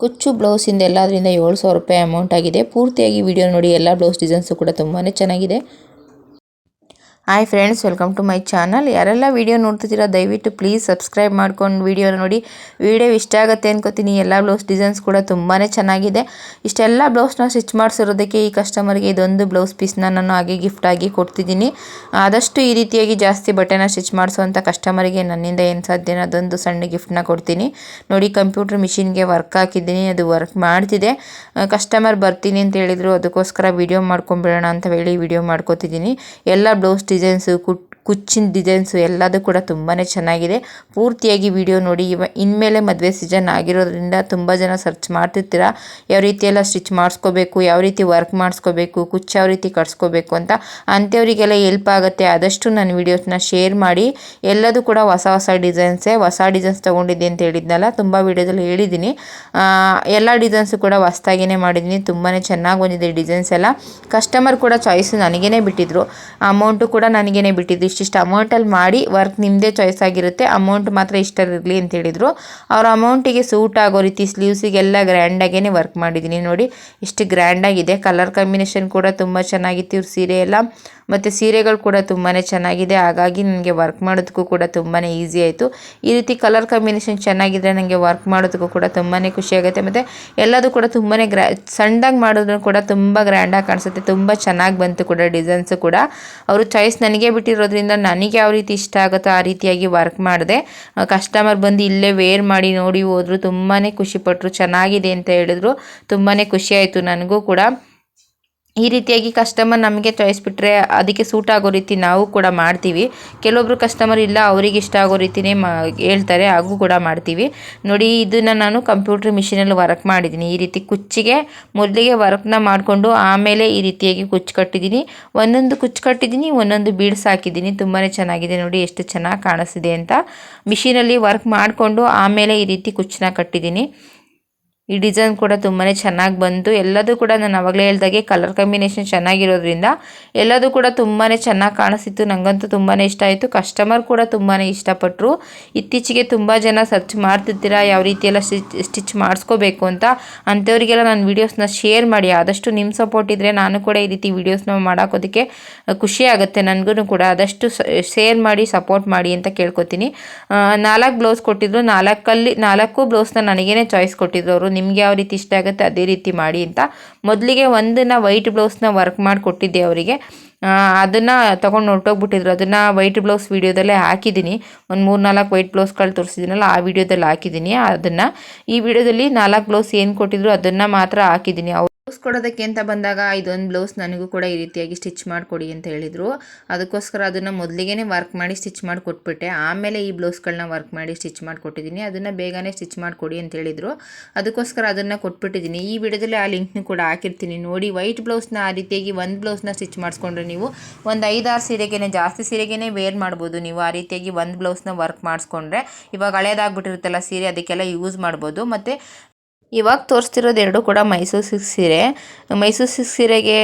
ಕುಚ್ಚು ಬ್ಲೌಸಿಂದ ಎಲ್ಲದರಿಂದ ಏಳು ಸಾವಿರ ರೂಪಾಯಿ ಅಮೌಂಟ್ ಆಗಿದೆ. ಪೂರ್ತಿಯಾಗಿ ವಿಡಿಯೋ ನೋಡಿ, ಎಲ್ಲ ಬ್ಲೌಸ್ ಡಿಸೈನ್ಸು ಕೂಡ ತುಂಬಾ ಚೆನ್ನಾಗಿದೆ. Hi friends welcome to my channel ಯಾರೆಲ್ಲ ವೀಡಿಯೋ ನೋಡ್ತಿದ್ದೀರಾ, ದಯವಿಟ್ಟು ಪ್ಲೀಸ್ ಸಬ್ಸ್ಕ್ರೈಬ್ ಮಾಡ್ಕೊಂಡು ವೀಡಿಯೋನ ನೋಡಿ. ವೀಡಿಯೋ ಇಷ್ಟ ಆಗುತ್ತೆ ಅನ್ಕೋತೀನಿ. ಎಲ್ಲ ಬ್ಲೌಸ್ ಡಿಸೈನ್ಸ್ ಕೂಡ ತುಂಬಾ ಚೆನ್ನಾಗಿದೆ. ಇಷ್ಟೆಲ್ಲ ಬ್ಲೌಸ್ನ ಸ್ಟಿಚ್ ಮಾಡಿಸಿರೋದಕ್ಕೆ ಈ ಕಸ್ಟಮರ್ಗೆ ಇದೊಂದು ಬ್ಲೌಸ್ ಪೀಸ್ನ ನಾನು ಹಾಗೆ ಗಿಫ್ಟ್ ಆಗಿ ಕೊಡ್ತಿದ್ದೀನಿ. ಆದಷ್ಟು ಈ ರೀತಿಯಾಗಿ ಜಾಸ್ತಿ ಬಟ್ಟೆನ ಸ್ಟಿಚ್ ಮಾಡಿಸುವಂಥ ಕಸ್ಟಮರಿಗೆ ನನ್ನಿಂದ ಏನು ಸಾಧ್ಯ ಅದೊಂದು ಸಣ್ಣ ಗಿಫ್ಟ್ನ ಕೊಡ್ತೀನಿ. ನೋಡಿ ಕಂಪ್ಯೂಟರ್ ಮಿಷಿನ್ಗೆ ವರ್ಕ್ ಹಾಕಿದ್ದೀನಿ. ಅದು ವರ್ಕ್ ಮಾಡ್ತಿದೆ. ಕಸ್ಟಮರ್ ಬರ್ತೀನಿ ಅಂತ ಹೇಳಿದರು, ಅದಕ್ಕೋಸ್ಕರ ವೀಡಿಯೋ ಮಾಡ್ಕೊಂಬಿಡೋಣ ಅಂತ ಹೇಳಿ ವಿಡಿಯೋ ಮಾಡ್ಕೋತಿದ್ದೀನಿ. ಎಲ್ಲ ಬ್ಲೌಸ್ ಡಿಸೈನ್ಸು ಕುಟ್ ಕುಚ್ಚಿನ ಡಿಸೈನ್ಸು ಎಲ್ಲದೂ ಕೂಡ ತುಂಬಾ ಚೆನ್ನಾಗಿದೆ. ಪೂರ್ತಿಯಾಗಿ ವಿಡಿಯೋ ನೋಡಿ, ಇವ ಇನ್ಮೇಲೆ ಮದುವೆ ಸೀಸನ್ ಆಗಿರೋದ್ರಿಂದ ತುಂಬ ಜನ ಸರ್ಚ್ ಮಾಡ್ತಿರ್ತೀರ. ಯಾವ ರೀತಿ ಎಲ್ಲ ಸ್ಟಿಚ್ ಮಾಡಿಸ್ಕೋಬೇಕು, ಯಾವ ರೀತಿ ವರ್ಕ್ ಮಾಡಿಸ್ಕೋಬೇಕು, ಕುಚ್ಚು ಯಾವ ರೀತಿ ಕಟ್ಸ್ಕೋಬೇಕು ಅಂತ ಅಂಥವರಿಗೆಲ್ಲ ಹೆಲ್ಪ್ ಆಗುತ್ತೆ. ಆದಷ್ಟು ನನ್ನ ವೀಡಿಯೋಸ್ನ ಶೇರ್ ಮಾಡಿ. ಎಲ್ಲದೂ ಕೂಡ ಹೊಸ ಹೊಸ ಡಿಸೈನ್ಸೇ ಹೊಸ ಡಿಸೈನ್ಸ್ ತೊಗೊಂಡಿದ್ದೆ ಅಂತ ಹೇಳಿದ್ನಲ್ಲ, ತುಂಬ ವಿಡಿಯೋದಲ್ಲಿ ಹೇಳಿದ್ದೀನಿ. ಎಲ್ಲ ಡಿಸೈನ್ಸು ಕೂಡ ಹೊಸ್ದಾಗಿಯೇ ಮಾಡಿದ್ದೀನಿ. ತುಂಬಾ ಚೆನ್ನಾಗಿ ಬಂದಿದೆ ಡಿಸೈನ್ಸ್ ಎಲ್ಲ. ಕಸ್ಟಮರ್ ಕೂಡ ಚಾಯ್ಸ್ ನನಗೇನೆ ಬಿಟ್ಟಿದ್ರು. ಅಮೌಂಟು ಕೂಡ ನನಗೇನೆ ಬಿಟ್ಟಿದ್ದು. ಇಷ್ಟಿಷ್ಟು ಅಮೌಂಟಲ್ಲಿ ಮಾಡಿ ವರ್ಕ್ ನಿಮ್ಮದೇ ಚಾಯ್ಸ್ ಆಗಿರುತ್ತೆ. ಅಮೌಂಟ್ ಮಾತ್ರ ಇಷ್ಟರಿರಲಿ ಅಂತ ಹೇಳಿದರು. ಅವ್ರ ಅಮೌಂಟಿಗೆ ಸೂಟ್ ಆಗೋ ರೀತಿ ಸ್ಲೀವ್ಸಿಗೆಲ್ಲ ಗ್ರ್ಯಾಂಡಾಗೇ ವರ್ಕ್ ಮಾಡಿದ್ದೀನಿ ನೋಡಿ, ಇಷ್ಟು ಗ್ರ್ಯಾಂಡಾಗಿದೆ ಕಲರ್ ಕಾಂಬಿನೇಷನ್ ಕೂಡ ತುಂಬ ಚೆನ್ನಾಗಿತ್ತು ಇವ್ರ ಸೀರೆ ಎಲ್ಲ. ಮತ್ತು ಸೀರೆಗಳು ಕೂಡ ತುಂಬಾ ಚೆನ್ನಾಗಿದೆ. ಹಾಗಾಗಿ ನನಗೆ ವರ್ಕ್ ಮಾಡೋದಕ್ಕೂ ಕೂಡ ತುಂಬಾ ಈಸಿ ಆಯಿತು. ಈ ರೀತಿ ಕಲರ್ ಕಾಂಬಿನೇಷನ್ ಚೆನ್ನಾಗಿದ್ದರೆ ನನಗೆ ವರ್ಕ್ ಮಾಡೋದಕ್ಕೂ ಕೂಡ ತುಂಬಾ ಖುಷಿ ಆಗುತ್ತೆ. ಮತ್ತು ಎಲ್ಲದೂ ಕೂಡ ತುಂಬಾ ಗ್ರ್ಯಾ ಸಣ್ಣದಾಗಿ ಮಾಡಿದ್ರು ಕೂಡ ತುಂಬ ಗ್ರ್ಯಾಂಡಾಗಿ ಕಾಣಿಸುತ್ತೆ. ತುಂಬ ಚೆನ್ನಾಗಿ ಬಂತು ಕೂಡ ಡಿಸೈನ್ಸು ಕೂಡ. ಅವರು ಚಾಯ್ಸ್ ನನಗೆ ಬಿಟ್ಟಿರೋದ್ರಿಂದ ನನಗೆ ಯಾವ ರೀತಿ ಇಷ್ಟ ಆಗುತ್ತೋ ಆ ರೀತಿಯಾಗಿ ವರ್ಕ್ ಮಾಡಿದೆ. ಕಸ್ಟಮರ್ ಬಂದು ಇಲ್ಲೇ ವೇರ್ ಮಾಡಿ ನೋಡಿ ಹೋದ್ರು ತುಂಬಾ ಖುಷಿಪಟ್ಟರು ಚೆನ್ನಾಗಿದೆ ಅಂತ ಹೇಳಿದ್ರು ತುಂಬಾ ಖುಷಿ ಆಯಿತು ನನಗೂ ಕೂಡ. ಈ ರೀತಿಯಾಗಿ ಕಸ್ಟಮರ್ ನಮಗೆ ಚಾಯ್ಸ್ ಬಿಟ್ಟರೆ ಅದಕ್ಕೆ ಸೂಟ್ ಆಗೋ ರೀತಿ ನಾವು ಕೂಡ ಮಾಡ್ತೀವಿ. ಕೆಲವೊಬ್ರು ಕಸ್ಟಮರ್ ಇಲ್ಲ, ಅವರಿಗೆ ಇಷ್ಟ ಆಗೋ ರೀತಿನೇ ಮಾ, ಹೇಳ್ತಾರೆ, ಹಾಗೂ ಕೂಡ ಮಾಡ್ತೀವಿ. ನೋಡಿ, ಇದನ್ನು ನಾನು ಕಂಪ್ಯೂಟರ್ ಮಿಷಿನಲ್ಲಿ ವರ್ಕ್ ಮಾಡಿದ್ದೀನಿ. ಈ ರೀತಿ ಕುಚ್ಚಿಗೆ ಮೊದಲಿಗೆ ವರ್ಕ್ನ ಮಾಡಿಕೊಂಡು ಆಮೇಲೆ ಈ ರೀತಿಯಾಗಿ ಕುಚ್ಚು ಕಟ್ಟಿದ್ದೀನಿ. ಒಂದೊಂದು ಕುಚ್ಚು ಕಟ್ಟಿದ್ದೀನಿ, ಒಂದೊಂದು ಬೀಡ್ಸ್ ಹಾಕಿದ್ದೀನಿ. ತುಂಬಾ ಚೆನ್ನಾಗಿದೆ ನೋಡಿ, ಎಷ್ಟು ಚೆನ್ನಾಗಿ ಕಾಣಿಸ್ತಿದೆ ಅಂತ. ಮಿಷಿನಲ್ಲಿ ವರ್ಕ್ ಮಾಡಿಕೊಂಡು ಆಮೇಲೆ ಈ ರೀತಿ ಕುಚ್ಚನ್ನ ಕಟ್ಟಿದ್ದೀನಿ. ಈ ಡಿಸೈನ್ ಕೂಡ ತುಂಬಾ ಚೆನ್ನಾಗಿ ಬಂತು. ಎಲ್ಲದೂ ಕೂಡ ನಾನು ಅವಾಗಲೇ ಹೇಳ್ದಾಗೆ ಕಲರ್ ಕಾಂಬಿನೇಷನ್ ಚೆನ್ನಾಗಿರೋದ್ರಿಂದ ಎಲ್ಲದೂ ಕೂಡ ತುಂಬಾ ಚೆನ್ನಾಗಿ ಕಾಣಿಸಿತ್ತು ನನಗಂತೂ ತುಂಬಾ ಇಷ್ಟ ಆಯಿತು. ಕಸ್ಟಮರ್ ಕೂಡ ತುಂಬಾ ಇಷ್ಟಪಟ್ಟರು ಇತ್ತೀಚೆಗೆ ತುಂಬ ಜನ ಸರ್ಚ್ ಮಾಡ್ತಿದ್ದೀರಾ, ಯಾವ ರೀತಿ ಎಲ್ಲ ಸ್ಟಿಚ್ ಸ್ಟಿಚ್ ಮಾಡಿಸ್ಕೋಬೇಕು ಅಂತ ಅಂಥವರಿಗೆಲ್ಲ ನಾನು ವೀಡಿಯೋಸ್ನ ಶೇರ್ ಮಾಡಿ. ಆದಷ್ಟು ನಿಮ್ಮ ಸಪೋರ್ಟ್ ಇದ್ದರೆ ನಾನು ಕೂಡ ಈ ರೀತಿ ವೀಡಿಯೋಸ್ನ ಮಾಡೋಕೋದಕ್ಕೆ ಖುಷಿ ಆಗುತ್ತೆ. ನನಗೂ ಕೂಡ ಆದಷ್ಟು ಶೇರ್ ಮಾಡಿ ಸಪೋರ್ಟ್ ಮಾಡಿ ಅಂತ ಕೇಳ್ಕೊತೀನಿ. ನಾಲ್ಕು ಬ್ಲೌಸ್ ಕೊಟ್ಟಿದ್ರು. ನಾಲ್ಕಲ್ಲಿ, ನಾಲ್ಕು ಬ್ಲೌಸ್ನ ನನಗೇನೆ ಚಾಯ್ಸ್ ಕೊಟ್ಟಿದ್ರು ಅವರು ನಿಮ್ಗೆ ಯಾವ ರೀತಿ ಇಷ್ಟ ಆಗುತ್ತೆ ಅದೇ ರೀತಿ ಮಾಡಿ ಅಂತ ಮೊದಲಿಗೆ ಒಂದನ್ನು ವೈಟ್ ಬ್ಲೌಸ್ನ ವರ್ಕ್ ಮಾಡಿ ಕೊಟ್ಟಿದ್ದೆ ಅವರಿಗೆ. ಅದನ್ನು ತೊಗೊಂಡು ಹೊರಟೋಗ್ಬಿಟ್ಟಿದ್ರು. ಅದನ್ನು ವೈಟ್ ಬ್ಲೌಸ್ ವೀಡಿಯೋದಲ್ಲೇ ಹಾಕಿದ್ದೀನಿ. ಒಂದು ಮೂರು ನಾಲ್ಕು ವೈಟ್ ಬ್ಲೌಸ್ಗಳು ತೋರಿಸಿದ್ದೀನಲ್ಲ ಆ ವಿಡಿಯೋದಲ್ಲಿ ಹಾಕಿದ್ದೀನಿ. ಅದನ್ನು ಈ ವಿಡಿಯೋದಲ್ಲಿ ನಾಲ್ಕು ಬ್ಲೌಸ್ ಏನು ಕೊಟ್ಟಿದ್ರು ಅದನ್ನು ಮಾತ್ರ ಹಾಕಿದ್ದೀನಿ. ಬ್ಲೌಸ್ ಕೊಡೋದಕ್ಕೆ ಅಂತ ಬಂದಾಗ ಇದೊಂದು ಬ್ಲೌಸ್ ನನಗೂ ಕೂಡ ಈ ರೀತಿಯಾಗಿ ಸ್ಟಿಚ್ ಮಾಡಿಕೊಡಿ ಅಂತ ಹೇಳಿದರು. ಅದಕ್ಕೋಸ್ಕರ ಅದನ್ನು ಮೊದಲಿಗೆ ವರ್ಕ್ ಮಾಡಿ ಸ್ಟಿಚ್ ಮಾಡಿ ಕೊಟ್ಬಿಟ್ಟೆ ಆಮೇಲೆ ಈ ಬ್ಲೌಸ್ಗಳನ್ನ ವರ್ಕ್ ಮಾಡಿ ಸ್ಟಿಚ್ ಮಾಡಿ ಕೊಟ್ಟಿದ್ದೀನಿ ಅದನ್ನು ಬೇಗನೆ ಸ್ಟಿಚ್ ಮಾಡಿಕೊಡಿ ಅಂತ ಹೇಳಿದರು. ಅದಕ್ಕೋಸ್ಕರ ಅದನ್ನು ಕೊಟ್ಬಿಟ್ಟಿದ್ದೀನಿ. ಈ ವಿಡಿಯೋದಲ್ಲಿ ಆ ಲಿಂಕ್ನೂ ಕೂಡ ಹಾಕಿರ್ತೀನಿ. ನೋಡಿ, ವೈಟ್ ಬ್ಲೌಸ್ನ ಆ ರೀತಿಯಾಗಿ ಒಂದು ಬ್ಲೌಸ್ನ ಸ್ಟಿಚ್ ಮಾಡಿಸ್ಕೊಂಡ್ರೆ ನೀವು ಒಂದು ಐದಾರು ಸೀರೆಗೇನೆ, ಜಾಸ್ತಿ ಸೀರೆಗೇನೆ ವೇರ್ ಮಾಡ್ಬೋದು. ನೀವು ಆ ರೀತಿಯಾಗಿ ಒಂದು ಬ್ಲೌಸ್ನ ವರ್ಕ್ ಮಾಡಿಸ್ಕೊಂಡ್ರೆ ಇವಾಗ ಹಳೇದಾಗ್ಬಿಟ್ಟಿರುತ್ತಲ್ಲ ಸೀರೆ, ಅದಕ್ಕೆಲ್ಲ ಯೂಸ್ ಮಾಡ್ಬೋದು. ಮತ್ತು ಇವಾಗ ತೋರಿಸ್ತಿರೋದು ಎರಡು ಕೂಡ ಮೈಸೂರು ಸಿಲ್ಕ್ ಸೀರೆ. ಮೈಸೂರು ಸಿಲ್ಕ್ ಸೀರೆಗೆ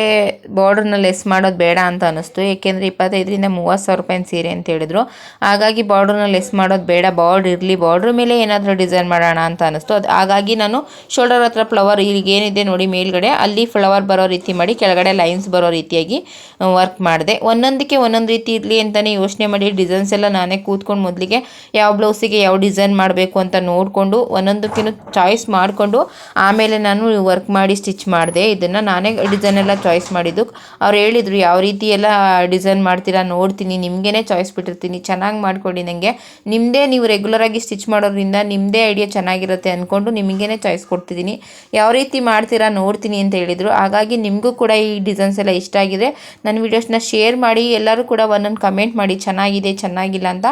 ಬಾರ್ಡ್ರನ್ನ ಲೆಸ್ ಮಾಡೋದು ಬೇಡ ಅಂತ ಅನ್ನಿಸ್ತು ಏಕೆಂದರೆ ಇಪ್ಪತ್ತೈದರಿಂದ ಮೂವತ್ತು ಸಾವಿರ ರೂಪಾಯಿನ ಸೀರೆ ಅಂತ ಹೇಳಿದ್ರು. ಹಾಗಾಗಿ ಬಾರ್ಡ್ರನ್ನ ಲೆಸ್ ಮಾಡೋದು ಬೇಡ. ಬಾರ್ಡ್ರ್ ಇರಲಿ ಬಾರ್ಡ್ರ್ ಮೇಲೆ ಏನಾದರೂ ಡಿಸೈನ್ ಮಾಡೋಣ ಅಂತ ಅನ್ನಿಸ್ತು ಅದು ಹಾಗಾಗಿ ನಾನು ಶೋಲ್ಡರ್ ಹತ್ರ ಫ್ಲವರ್ ಈಗ ಏನಿದೆ ನೋಡಿ ಮೇಲ್ಗಡೆ. ಅಲ್ಲಿ ಫ್ಲವರ್ ಬರೋ ರೀತಿ ಮಾಡಿ, ಕೆಳಗಡೆ ಲೈನ್ಸ್ ಬರೋ ರೀತಿಯಾಗಿ ವರ್ಕ್ ಮಾಡಿದೆ. ಒಂದೊಂದಕ್ಕೆ ಒಂದೊಂದು ರೀತಿ ಇರಲಿ ಅಂತಲೇ ಯೋಚನೆ ಮಾಡಿ ಡಿಸೈನ್ಸ್ ಎಲ್ಲ ನಾನೇ ಕೂತ್ಕೊಂಡು ಮೊದಲಿಗೆ ಯಾವ ಬ್ಲೌಸಿಗೆ ಯಾವ ಡಿಸೈನ್ ಮಾಡಬೇಕು ಅಂತ ನೋಡಿಕೊಂಡು ಒಂದೊಂದಕ್ಕೂ ಚಾಯ್ಸ್ ಮಾಡಿಕೊಂಡು ಆಮೇಲೆ ನಾನು ವರ್ಕ್ ಮಾಡಿ ಸ್ಟಿಚ್ ಮಾಡಿದೆ. ಇದನ್ನು ನಾನೇ ಡಿಸೈನ್ ಎಲ್ಲ ಚಾಯ್ಸ್ ಮಾಡಿದ್ದು. ಅವ್ರು ಹೇಳಿದರು, ಯಾವ ರೀತಿ ಎಲ್ಲ ಡಿಸೈನ್ ಮಾಡ್ತೀರಾ ನೋಡ್ತೀನಿ. ನಿಮಗೇ ಚಾಯ್ಸ್ ಬಿಟ್ಟಿರ್ತೀನಿ. ಚೆನ್ನಾಗಿ ಮಾಡಿಕೊಡಿ ನನಗೆ ನಿಮ್ಮದೇ ನೀವು ರೆಗ್ಯುಲರಾಗಿ ಸ್ಟಿಚ್ ಮಾಡೋದ್ರಿಂದ ನಿಮ್ಮದೇ ಐಡಿಯಾ ಚೆನ್ನಾಗಿರುತ್ತೆ ಅಂದ್ಕೊಂಡು ನಿಮಗೇ ಚಾಯ್ಸ್ ಕೊಡ್ತಿದ್ದೀನಿ. ಯಾವ ರೀತಿ ಮಾಡ್ತೀರಾ ನೋಡ್ತೀನಿ ಅಂತ ಹೇಳಿದರು. ಹಾಗಾಗಿ ನಿಮಗೂ ಕೂಡ ಈ ಡಿಸೈನ್ಸ್ ಎಲ್ಲ ಇಷ್ಟ ಆಗಿದೆ. ನನ್ನ ವೀಡಿಯೋಸ್ನ ಶೇರ್ ಮಾಡಿ, ಎಲ್ಲರೂ ಕೂಡ ಒಂದೊಂದು ಕಮೆಂಟ್ ಮಾಡಿ, ಚೆನ್ನಾಗಿದೆ, ಚೆನ್ನಾಗಿಲ್ಲ ಅಂತ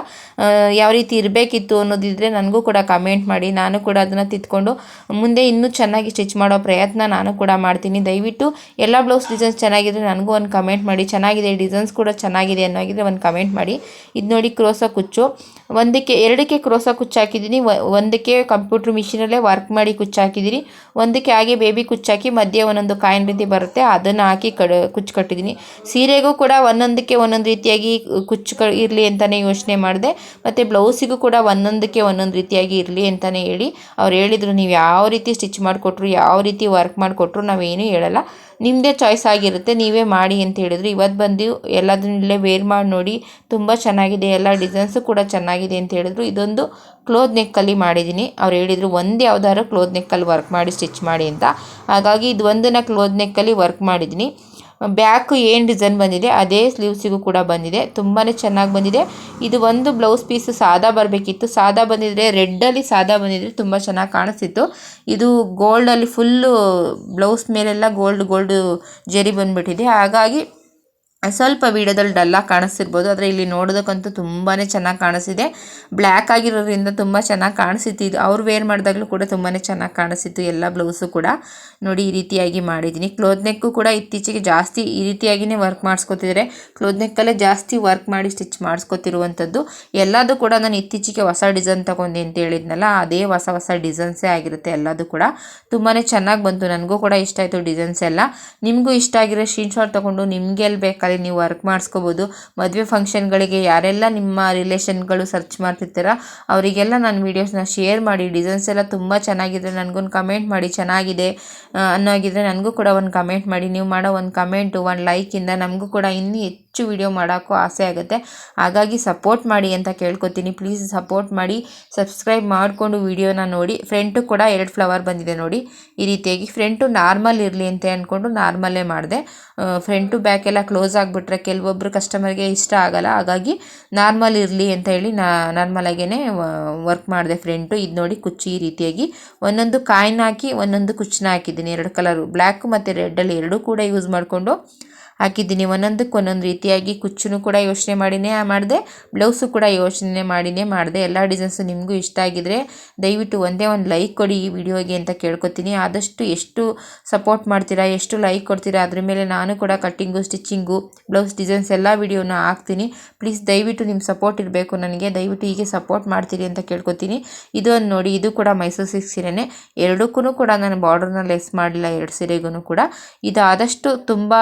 ಯಾವ ರೀತಿ ಇರಬೇಕಿತ್ತು ಅನ್ನೋದಿದ್ರೆ ನನಗೂ ಕೂಡ ಕಮೆಂಟ್ ಮಾಡಿ. ನಾನು ಕೂಡ ಅದನ್ನು ತಿದ್ಕೊಂಡು ಮುಂದೆ ಇನ್ನೂ ಚೆನ್ನಾಗಿ ಸ್ಟಿಚ್ ಮಾಡೋ ಪ್ರಯತ್ನ ನಾನು ಕೂಡ ಮಾಡ್ತೀನಿ. ದಯವಿಟ್ಟು ಎಲ್ಲ ಬ್ಲೌಸ್ ಡಿಸೈನ್ಸ್ ಚೆನ್ನಾಗಿದ್ರೆ ನನಗೂ ಒಂದು ಕಮೆಂಟ್ ಮಾಡಿ. ಚೆನ್ನಾಗಿದೆ ಡಿಸೈನ್ಸ್ ಕೂಡ ಚೆನ್ನಾಗಿದೆ ಅನ್ನೋಗಿದ್ರೆ ಒಂದು ಕಮೆಂಟ್ ಮಾಡಿ. ಇದು ನೋಡಿ ಕ್ರೋಸ ಕುಚ್ಚು. ಒಂದಕ್ಕೆ, ಎರಡಕ್ಕೆ ಕ್ರೋಸ ಕುಚ್ಚು ಹಾಕಿದ್ದೀನಿ. ಒಂದಕ್ಕೆ ಕಂಪ್ಯೂಟ್ರ್ ಮಿಷಿನಲ್ಲೇ ವರ್ಕ್ ಮಾಡಿ ಕುಚ್ಚು ಹಾಕಿದ್ದೀನಿ. ಒಂದಕ್ಕೆ ಹಾಗೆ ಬೇಬಿ ಕುಚ್ಚಾಕಿ ಮಧ್ಯೆ ಒಂದೊಂದು ಕಾಯಿನ್ ರೀತಿ ಬರುತ್ತೆ. ಅದನ್ನು ಹಾಕಿ ಕಡ, ಕುಚ್ಚು ಕಟ್ಟಿದ್ದೀನಿ. ಸೀರೆಗೂ ಕೂಡ ಒಂದೊಂದಕ್ಕೆ ಒಂದೊಂದು ರೀತಿಯಾಗಿ ಕುಚ್ಚು ಕ, ಇರಲಿ ಅಂತಲೇ ಯೋಚನೆ ಮಾಡಿದೆ. ಮತ್ತು ಬ್ಲೌಸಿಗೂ ಕೂಡ ಒಂದೊಂದಕ್ಕೆ ಒಂದೊಂದು ರೀತಿಯಾಗಿ ಇರಲಿ ಅಂತಲೇ ಹೇಳಿ. ಅವ್ರು ಹೇಳಿದರು, ನೀವು ಯಾವ ರೀತಿ ರೀತಿ ಸ್ಟಿಚ್ ಮಾಡಿಕೊಟ್ರು, ಯಾವ ರೀತಿ ವರ್ಕ್ ಮಾಡಿಕೊಟ್ರು ನಾವೇನು ಹೇಳಲ್ಲ. ನಿಮ್ಮದೇ ಚಾಯ್ಸ್ ಆಗಿರುತ್ತೆ, ನೀವೇ ಮಾಡಿ ಅಂತ ಹೇಳಿದ್ರು. ಇವತ್ತು ಬಂದು ಎಲ್ಲದನ್ನಲ್ಲೇ ವೇರ್ ಮಾಡಿ ನೋಡಿ, ತುಂಬ ಚೆನ್ನಾಗಿದೆ, ಎಲ್ಲ ಡಿಸೈನ್ಸು ಕೂಡ ಚೆನ್ನಾಗಿದೆ ಅಂತ ಹೇಳಿದ್ರು. ಇದೊಂದು ಕ್ಲೋತ್ ನೆಕ್ಕಲ್ಲಿ ಮಾಡಿದ್ದೀನಿ. ಅವ್ರು ಹೇಳಿದರು, ಒಂದು ಯಾವ್ದಾದ್ರು ಕ್ಲೋತ್ ನೆಕ್ಕಲ್ಲಿ ವರ್ಕ್ ಮಾಡಿ, ಸ್ಟಿಚ್ ಮಾಡಿ ಅಂತ. ಹಾಗಾಗಿ ಇದು ಒಂದನ್ನು ಕ್ಲೋತ್ ನೆಕ್ಕಲ್ಲಿ ವರ್ಕ್ ಮಾಡಿದ್ದೀನಿ. ಬ್ಯಾಕ್ ಏನು ಡಿಸೈನ್ ಬಂದಿದೆ, ಅದೇ ಸ್ಲೀವ್ಸಿಗೂ ಕೂಡ ಬಂದಿದೆ. ತುಂಬಾ ಚೆನ್ನಾಗಿ ಬಂದಿದೆ. ಇದು ಒಂದು ಬ್ಲೌಸ್ ಪೀಸ್ ಸಾದಾ ಬರಬೇಕಿತ್ತು. ಸಾದಾ ಬಂದಿದ್ರೆ ರೆಡ್ಡಲ್ಲಿ ಸಾದಾ ಬಂದಿದ್ರೆ ತುಂಬ ಚೆನ್ನಾಗಿ ಕಾಣಿಸ್ತಿತ್ತು. ಇದು ಗೋಲ್ಡಲ್ಲಿ ಫುಲ್ಲು ಬ್ಲೌಸ್ ಮೇಲೆಲ್ಲ ಗೋಲ್ಡ್ ಗೋಲ್ಡ್ ಜರಿ ಬಂದುಬಿಟ್ಟಿದೆ. ಹಾಗಾಗಿ ಸ್ವಲ್ಪ ವೀಡಿಯೋದಲ್ಲಿ ಡಲ್ಲಾಗಿ ಕಾಣಿಸ್ತಿರ್ಬೋದು, ಆದರೆ ಇಲ್ಲಿ ನೋಡೋದಕ್ಕಂತೂ ತುಂಬಾ ಚೆನ್ನಾಗಿ ಕಾಣಿಸಿದೆ ಬ್ಲ್ಯಾಕ್ ಆಗಿರೋದ್ರಿಂದ ತುಂಬ ಚೆನ್ನಾಗಿ ಕಾಣಿಸಿತ್ತು ಇದು. ಅವ್ರು ವೇರ್ ಮಾಡಿದಾಗಲೂ ಕೂಡ ತುಂಬಾ ಚೆನ್ನಾಗಿ ಕಾಣಿಸಿತ್ತು ಎಲ್ಲ ಬ್ಲೌಸು ಕೂಡ. ನೋಡಿ, ಈ ರೀತಿಯಾಗಿ ಮಾಡಿದ್ದೀನಿ. ಕ್ಲೋತ್ ನೆಕ್ಕು ಕೂಡ ಇತ್ತೀಚೆಗೆ ಜಾಸ್ತಿ ಈ ರೀತಿಯಾಗಿಯೇ ವರ್ಕ್ ಮಾಡಿಸ್ಕೊತಿದ್ದಾರೆ. ಕ್ಲೋತ್ ನೆಕ್ಕಲ್ಲೇ ಜಾಸ್ತಿ ವರ್ಕ್ ಮಾಡಿ ಸ್ಟಿಚ್ ಮಾಡಿಸ್ಕೊತಿರುವಂಥದ್ದು. ಎಲ್ಲದೂ ಕೂಡ ನಾನು ಇತ್ತೀಚೆಗೆ ಹೊಸ ಡಿಸೈನ್ ತಗೊಂಡೆ ಅಂತ ಹೇಳಿದ್ನಲ್ಲ, ಅದೇ ಹೊಸ ಹೊಸ ಡಿಸೈನ್ಸೇ ಆಗಿರುತ್ತೆ ಎಲ್ಲದೂ ಕೂಡ. ತುಂಬಾ ಚೆನ್ನಾಗಿ ಬಂತು. ನನಗೂ ಕೂಡ ಇಷ್ಟ ಆಯಿತು ಡಿಸೈನ್ಸ್ ಎಲ್ಲ. ನಿಮಗೂ ಇಷ್ಟ ಆಗಿರೋ ಸ್ಕ್ರೀನ್ಶಾಟ್ ತೊಗೊಂಡು ನಿಮಗೆ ಎಲ್ಲಿ ಬೇಕಾದ್ರೆ ನೀವು ವರ್ಕ್ ಮಾಡಿಸ್ಕೋಬೋದು. ಮದುವೆ ಫಂಕ್ಷನ್ಗಳಿಗೆ ಯಾರೆಲ್ಲ ನಿಮ್ಮ ರಿಲೇಷನ್ಗಳು ಸರ್ಚ್ ಮಾಡ್ತಿರ್ತೀರ, ಅವರಿಗೆಲ್ಲ ನಾನು ವೀಡಿಯೋಸ್ನ ಶೇರ್ ಮಾಡಿ. ಡಿಸೈನ್ಸ್ ಎಲ್ಲ ತುಂಬ ಚೆನ್ನಾಗಿದೆ ನನಗೊಂದು ಕಮೆಂಟ್ ಮಾಡಿ. ಚೆನ್ನಾಗಿದೆ ಅನ್ನೋ ಆಗಿದ್ರೆ ನನಗೂ ಕೂಡ ಒಂದು ಕಮೆಂಟ್ ಮಾಡಿ. ನೀವು ಮಾಡೋ ಒಂದು ಕಮೆಂಟು ಒಂದು ಲೈಕಿಂದ ನಮಗೂ ಕೂಡ ಇನ್ನೂ ಹೆಚ್ಚು ವಿಡಿಯೋ ಮಾಡೋಕ್ಕೂ ಆಸೆ ಆಗುತ್ತೆ. ಹಾಗಾಗಿ ಸಪೋರ್ಟ್ ಮಾಡಿ ಅಂತ ಕೇಳ್ಕೊತೀನಿ. ಪ್ಲೀಸ್ ಸಪೋರ್ಟ್ ಮಾಡಿ ಸಬ್ಸ್ಕ್ರೈಬ್ ಮಾಡಿಕೊಂಡು ವಿಡಿಯೋನ ನೋಡಿ. ಫ್ರೆಂಟು ಕೂಡ ಎರಡು ಫ್ಲವರ್ ಬಂದಿದೆ ನೋಡಿ. ಈ ರೀತಿಯಾಗಿ ಫ್ರೆಂಟು ನಾರ್ಮಲ್ ಇರಲಿ ಅಂತ ಅಂದ್ಕೊಂಡು ನಾರ್ಮಲ್ಲೇ ಮಾಡಿದೆ. ಫ್ರೆಂಟು ಬ್ಯಾಕ್ ಎಲ್ಲ ಕ್ಲೋಸ್ ಆಗಿಬಿಟ್ರೆ ಕೆಲವೊಬ್ಬರು ಕಸ್ಟಮರ್ಗೆ ಇಷ್ಟ ಆಗಲ್ಲ. ಹಾಗಾಗಿ ನಾರ್ಮಲ್ ಇರಲಿ ಅಂತ ಹೇಳಿ ನಾ ನಾರ್ಮಲಾಗೇ ವರ್ಕ್ ಮಾಡಿದೆ ಫ್ರೆಂಟು ಇದು ನೋಡಿ ಕುಚ್ಚು ಈ ರೀತಿಯಾಗಿ ಒಂದೊಂದು ಕಾಯಿನ ಹಾಕಿ ಒಂದೊಂದು ಕುಚ್ಚನ್ನ ಹಾಕಿದ್ದೀನಿ. ಎರಡು ಕಲರು ಬ್ಲ್ಯಾಕು ಮತ್ತು ರೆಡ್ಡಲ್ಲಿ ಎರಡೂ ಕೂಡ ಯೂಸ್ ಮಾಡಿಕೊಂಡು ಹಾಕಿದ್ದೀನಿ. ಒಂದೊಂದಕ್ಕೆ ಒಂದೊಂದು ರೀತಿಯಾಗಿ ಕುಚ್ಚು ಕೂಡ ಯೋಚನೆ ಮಾಡಿನೇ ಮಾಡಿದೆ, ಬ್ಲೌಸು ಕೂಡ ಯೋಚನೆ ಮಾಡಿನೇ ಮಾಡಿದೆ. ಎಲ್ಲ ಡಿಸೈನ್ಸು ನಿಮಗೂ ಇಷ್ಟ ಆಗಿದ್ರೆ ದಯವಿಟ್ಟು ಒಂದೇ ಒಂದು ಲೈಕ್ ಕೊಡಿ ಈ ವಿಡಿಯೋಗೆ ಅಂತ ಕೇಳ್ಕೊತೀನಿ. ಆದಷ್ಟು ಎಷ್ಟು ಸಪೋರ್ಟ್ ಮಾಡ್ತೀರಾ, ಎಷ್ಟು ಲೈಕ್ ಕೊಡ್ತೀರಾ, ಅದ್ರ ಮೇಲೆ ನಾನು ಕೂಡ ಕಟ್ಟಿಂಗು, ಸ್ಟಿಚ್ಚಿಂಗು, ಬ್ಲೌಸ್ ಡಿಸೈನ್ಸ್ ಎಲ್ಲ ವಿಡಿಯೋನ ಹಾಕ್ತೀನಿ. ಪ್ಲೀಸ್ ದಯವಿಟ್ಟು ನಿಮ್ಮ ಸಪೋರ್ಟ್ ಇರಬೇಕು ನನಗೆ. ದಯವಿಟ್ಟು ಹೀಗೆ ಸಪೋರ್ಟ್ ಮಾಡ್ತೀರಿ ಅಂತ ಕೇಳ್ಕೊತೀನಿ. ಇದೊಂದು ನೋಡಿ, ಇದು ಕೂಡ ಮೈಸೂರು ಸಿಕ್ಸ್ ಸೀರೆನೇ. ಎರಡಕ್ಕೂ ಕೂಡ ನಾನು ಬಾರ್ಡರ್ನ ಲೆಸ್ ಮಾಡಿಲ್ಲ, ಎರಡು ಸೀರೆಗೂ ಕೂಡ. ಇದು ಆದಷ್ಟು ತುಂಬ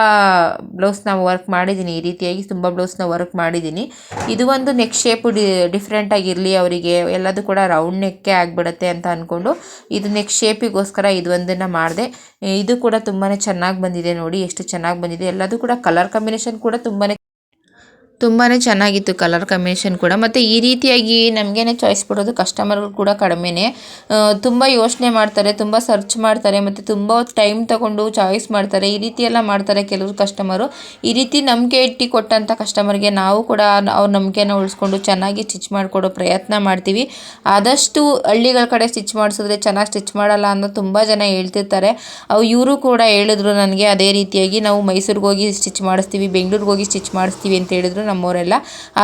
ಬ್ಲೌಸ್ನ ವರ್ಕ್ ಮಾಡಿದ್ದೀನಿ, ಈ ರೀತಿಯಾಗಿ ತುಂಬ ಬ್ಲೌಸ್ನ ವರ್ಕ್ ಮಾಡಿದ್ದೀನಿ. ಇದು ಒಂದು ನೆಕ್ ಶೇಪು ಡಿ ಡಿಫ್ರೆಂಟ್ ಆಗಿರಲಿ ಅವರಿಗೆ. ಎಲ್ಲದೂ ಕೂಡ ರೌಂಡ್ ನೆಕ್ಕೇ ಆಗಿಬಿಡುತ್ತೆ ಅಂತ ಅಂದ್ಕೊಂಡು ಇದು ನೆಕ್ ಶೇಪಿಗೋಸ್ಕರ ಇದು ಒಂದನ್ನು ಮಾಡಿದೆ. ಇದು ಕೂಡ ತುಂಬಾ ಚೆನ್ನಾಗಿ ಬಂದಿದೆ ನೋಡಿ, ಎಷ್ಟು ಚೆನ್ನಾಗಿ ಬಂದಿದೆ. ಎಲ್ಲದೂ ಕೂಡ ಕಲರ್ ಕಾಂಬಿನೇಷನ್ ಕೂಡ ತುಂಬಾ ತುಂಬಾ ಚೆನ್ನಾಗಿತ್ತು ಕಲರ್ ಕಾಂಬಿನೇಷನ್ ಕೂಡ. ಮತ್ತು ಈ ರೀತಿಯಾಗಿ ನಮಗೇನೆ ಚಾಯ್ಸ್ ಕೊಡೋದು ಕಸ್ಟಮರ್ಗಳು ಕೂಡ ಕಡಿಮೆನೇ. ತುಂಬ ಯೋಚನೆ ಮಾಡ್ತಾರೆ, ತುಂಬ ಸರ್ಚ್ ಮಾಡ್ತಾರೆ, ಮತ್ತು ತುಂಬ ಟೈಮ್ ತಗೊಂಡು ಚಾಯ್ಸ್ ಮಾಡ್ತಾರೆ. ಈ ರೀತಿ ಎಲ್ಲ ಮಾಡ್ತಾರೆ ಕೆಲವರು ಕಸ್ಟಮರು ಈ ರೀತಿ ನಂಬಿಕೆ ಇಟ್ಟು ಕೊಟ್ಟಂಥ ಕಸ್ಟಮರ್ಗೆ ನಾವು ಕೂಡ ಅವ್ರ ನಂಬಿಕೆನ ಉಳಿಸ್ಕೊಂಡು ಚೆನ್ನಾಗಿ ಸ್ಟಿಚ್ ಮಾಡಿಕೊಡೋ ಪ್ರಯತ್ನ ಮಾಡ್ತೀವಿ. ಆದಷ್ಟು ಹಳ್ಳಿಗಳ ಕಡೆ ಸ್ಟಿಚ್ ಮಾಡಿಸಿದ್ರೆ ಚೆನ್ನಾಗಿ ಸ್ಟಿಚ್ ಮಾಡಲ್ಲ ಅನ್ನೋ ತುಂಬ ಜನ ಹೇಳ್ತಿರ್ತಾರೆ. ಅವು ಇವರು ಕೂಡ ಹೇಳಿದ್ರು ನನಗೆ ಅದೇ ರೀತಿಯಾಗಿ ನಾವು ಮೈಸೂರಿಗೆ ಹೋಗಿ ಸ್ಟಿಚ್ ಮಾಡಿಸ್ತೀವಿ, ಬೆಂಗಳೂರಿಗೆ ಹೋಗಿ ಸ್ಟಿಚ್ ಮಾಡಿಸ್ತೀವಿ ಅಂತ ಹೇಳಿದ್ರು. ನಮ್ಮವರೆಲ್ಲ.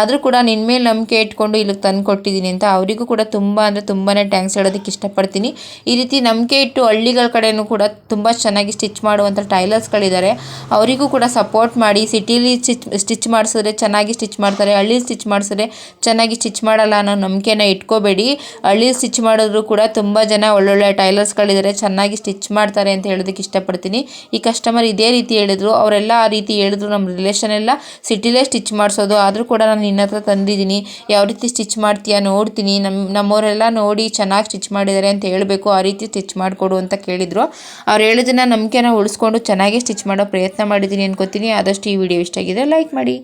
ಆದರೂ ಕೂಡ ನಿನ್ನ ಮೇಲೆ ನಂಬಿಕೆ ಇಟ್ಕೊಂಡು ಇಲ್ಲಿಗೆ ತಂದು ಕೊಟ್ಟಿದ್ದೀನಿ ಅಂತ ಅವರಿಗೂ ಕೂಡ ತುಂಬ ಅಂದರೆ ತುಂಬಾ ಟ್ಯಾಂಕ್ಸ್ ಹೇಳೋದಕ್ಕೆ ಇಷ್ಟಪಡ್ತೀನಿ. ಈ ರೀತಿ ನಂಬಿಕೆ ಇಟ್ಟು ಹಳ್ಳಿಗಳ ಕಡೆನೂ ಕೂಡ ತುಂಬ ಚೆನ್ನಾಗಿ ಸ್ಟಿಚ್ ಮಾಡುವಂಥ ಟೈಲರ್ಸ್ಗಳಿದ್ದಾರೆ ಅವರಿಗೂ ಕೂಡ ಸಪೋರ್ಟ್ ಮಾಡಿ, ಸಿಟಿಲಿ ಸ್ಟಿಚ್ ಸ್ಟಿಚ್ ಮಾಡಿಸಿದ್ರೆ ಚೆನ್ನಾಗಿ ಸ್ಟಿಚ್ ಮಾಡ್ತಾರೆ ಹಳ್ಳಿ ಸ್ಟಿಚ್ ಮಾಡಿಸಿದ್ರೆ ಚೆನ್ನಾಗಿ ಸ್ಟಿಚ್ ಮಾಡಲ್ಲ ಅನ್ನೋ ನಂಬಿಕೆನ ಇಟ್ಕೋಬೇಡಿ. ಹಳ್ಳಿ ಸ್ಟಿಚ್ ಮಾಡಿದ್ರು ಕೂಡ ತುಂಬ ಜನ ಒಳ್ಳೊಳ್ಳೆ ಟೈಲರ್ಸ್ಗಳಿದ್ದಾರೆ ಚೆನ್ನಾಗಿ ಸ್ಟಿಚ್ ಮಾಡ್ತಾರೆ ಅಂತ ಹೇಳೋದಕ್ಕೆ ಇಷ್ಟಪಡ್ತೀನಿ. ಈ ಕಸ್ಟಮರ್ ಇದೇ ರೀತಿ ಹೇಳಿದ್ರು, ಅವರೆಲ್ಲ ಆ ರೀತಿ ಹೇಳಿದ್ರು, ನಮ್ಮ ರಿಲೇಷನ್ ಎಲ್ಲ ಸಿಟಿಲೇ ಸ್ಟಿಚ್ ಮಾಡಿಸೋದು ಆದರೂ ಕೂಡ ನಾನು ನಿನ್ನ ಹತ್ರ ತಂದಿದ್ದೀನಿ. ಯಾವ ರೀತಿ ಸ್ಟಿಚ್ ಮಾಡ್ತೀಯಾ ನೋಡ್ತೀನಿ. ನಮ್ಮ ನಮ್ಮವರೆಲ್ಲ ನೋಡಿ ಚೆನ್ನಾಗಿ ಸ್ಟಿಚ್ ಮಾಡಿದ್ದಾರೆ ಅಂತ ಹೇಳಬೇಕು. ಆ ರೀತಿ ಸ್ಟಿಚ್ ಮಾಡಿಕೊಡು ಅಂತ ಕೇಳಿದರು. ಅವ್ರು ಹೇಳಿದ್ದನ್ನು ನಂಬಿಕೆನ ಉಳಿಸ್ಕೊಂಡು ಚೆನ್ನಾಗಿ ಸ್ಟಿಚ್ ಮಾಡೋ ಪ್ರಯತ್ನ ಮಾಡಿದ್ದೀನಿ ಅನ್ಕೋತೀನಿ. ಆದಷ್ಟು ಈ ವಿಡಿಯೋ ಇಷ್ಟ ಆಗಿದೆ ಲೈಕ್ ಮಾಡಿ.